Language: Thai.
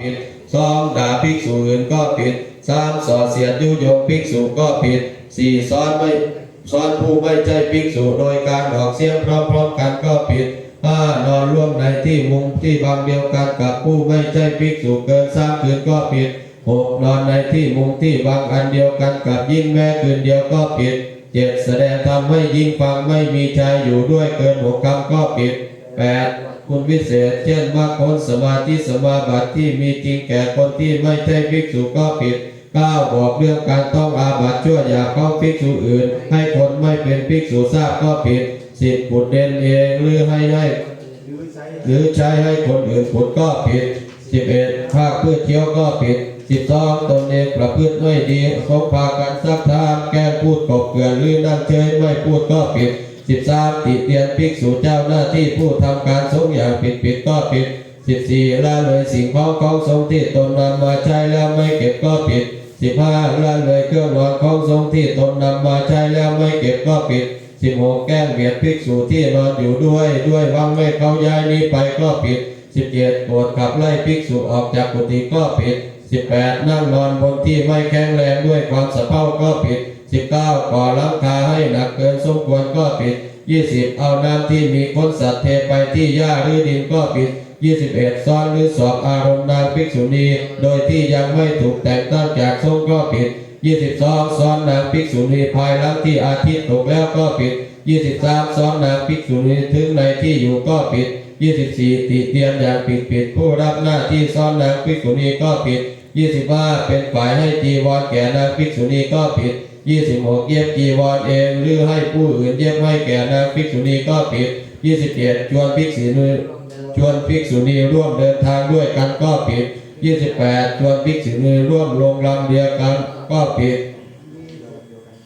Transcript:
ผิดสองด่าภิกษุอื่นก็ผิดสามส่อเสียดยุยงภิกษุก็ผิดสี่สอนไม่สอนผู้ไม่ใจภิกษุโดยการออกเสียงพร้อมๆกันก็ผิดห้านอนร่วมในที่มุงที่บางเดียวกันกับผู้ไม่ใจภิกษุเกินสามคืนก็ผิดหกนอนในที่มุงที่บางอันเดียวกันกับยิ่งแม้คืนเดียวก็ผิดเจ็ดแสดงธรรมให้ยิ่งฟังไม่มีใจอยู่ด้วยเกินหกคำก็ผิดแปด คุณวิเศษเช่นมรรคผลสมาธิสมาบัติที่มีจริงแก่คนที่ไม่ใช่ภิกษุก็ผิดก้าบอกเรื่องการต้องอาบัติชั่วอย่าเข้าภิกษุอื่น ให้คนไม่เป็นภิกษุทราบก็ผิดสิบปุดเด่นเองหรือให้ให้หรือใช้ให้คนอื่นผุดก็ผิดสิบเอ็ดภาคเพื่อเที่ยวก็ผิดสิบสองตนเองประพฤติไม่ดีสงพากันซักทามแก้พูดกบเกลื่อนหรือนั่งเฉยไม่พูดก็ผิด สิบสามติเตียนภิกษุเจ้าหน้าที่ผู้ทำการสงอย่างผิดผิดก็ผิดสิบสี่ละเลยสิ่งของของสงที่ตนนำมาใช้แล้วไม่เก็บก็ผิดสิบห้าละเลยเครื่องนอนของสงที่ตนนำมาใช้แล้วไม่เก็บก็ผิดสิบหกแก้งเบียดภิกษุที่นอนอยู่ด้วย ด้วยวังไม่เขาย้ายนี้ไปก็ผิดสิบเจ็ดปวดขับไล่ภิกษุออกจากกุฏิก็ผิดสิบแปดนั่งนอนบนที่ไม่แข็งแรงด้วยความสะเพร่าก็ผิด สิบเก้าก่อหลังคาให้หนักเกินสมควรก็ผิดยี่สิบเอาน้ำที่มีคนสัตว์เทไปที่หญ้าหรือดินก็ผิดยี่สิบเอ็ดซ้อนหรือสอบอารมณ์นางภิกษุณีโดยที่ยังไม่ถูกแต่งตั้งจากทรงฆ์ก็ผิดยี่สิบสองซ้อนนางภิกษุณีภายหลังที่อาทิตย์ตกแล้วก็ผิดยี่สิบสามซ้อนนางภิกษุณีถึงในที่อยู่ก็ผิดยี่สิบสี่ติเตียนอย่างผิดผิดผู้รับหน้าที่ซ้อนนางภิกษุณีก็ผิดยี่สิบห้าเป็นฝ่ายให้จีวรแก่นางภิกษุณีก็ผิด ยี่สิบหกเย็บจีวรเองหรือให้ผู้อื่นเย็บให้แก่นางภิกษุณีก็ผิดยี่สิบเจ็ดชวนภิกษุณีชวนภิกษุณีร่วมเดินทางด้วยกันก็ผิดยี่สิบแปดชวนภิกษุณีร่วมลงลำเดียวกันก็ผิด